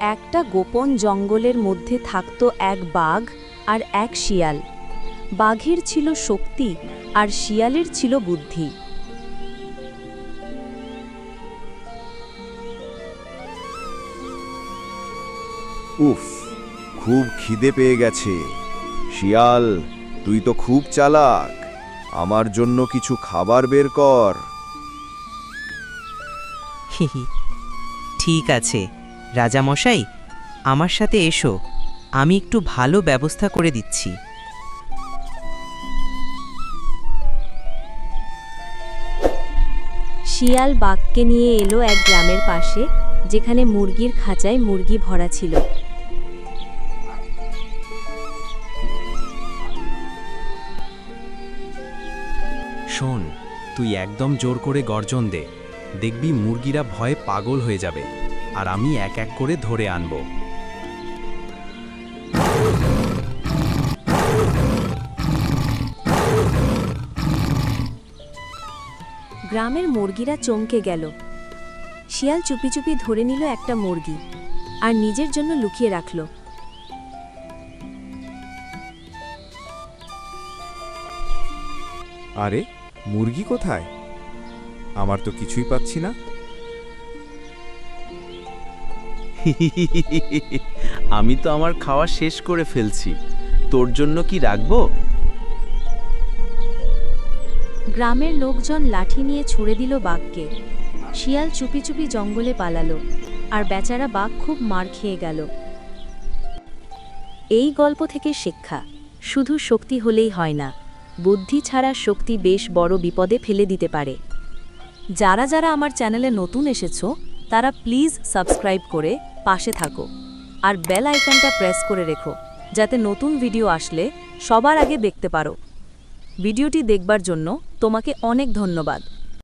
একটা গোপন জঙ্গলের মধ্যে থাকত এক বাঘ আর এক শিয়াল। বাঘের ছিল শক্তি আর শিয়ালের ছিল বুদ্ধি। উফ খুব খিদে পেয়ে গেছে। শিয়াল তুই তো খুব চালাক। আমার জন্য কিছু খাবার বের কর। ঠিক আছে। রাজামশাই আমার সাথে এসো আমি একটু ভালো ব্যবস্থা করে দিচ্ছি। শিয়াল বাঘকে নিয়ে এলো এক গ্রামের পাশে যেখানে মুরগির খাঁচায় মুরগি ভরা ছিল। শোন তুই একদম জোর করে গর্জন দে। দেখবি মুরগিরা ভয়ে পাগল হয়ে যাবে। আর আমি এক এক করে ধরে আনব। গ্রামের মুরগিরা চমকে গেল। শিয়াল চুপি চুপি ধরে নিল একটা মুরগি আর নিজের জন্য লুকিয়ে রাখল। আরে মুরগি কোথায়? আমার তো কিছুই পাচ্ছি না। আমি তো আমার খাওয়া শেষ করে ফেলছি। তোর জন্য কি রাখব? গ্রামের লোকজন লাঠি নিয়ে ছুড়ে দিল বাঘকে। শিয়াল চুপি চুপি জঙ্গলে পালালো, আর বেচারা বাঘ খুব মার খেয়ে গেল। এই গল্প থেকে শিক্ষা, শুধু শক্তি হলেই হয় না, বুদ্ধি ছাড়া শক্তি বেশ বড় বিপদে ফেলে দিতে পারে। যারা যারা আমার চ্যানেলে নতুন এসেছ, তারা প্লিজ সাবস্ক্রাইব করে পাশে থাকো আর বেল আইকনটা প্রেস করে রেখো, যাতে নতুন ভিডিও আসলে সবার আগে দেখতে পারো। ভিডিওটি দেখবার জন্য তোমাকে অনেক ধন্যবাদ।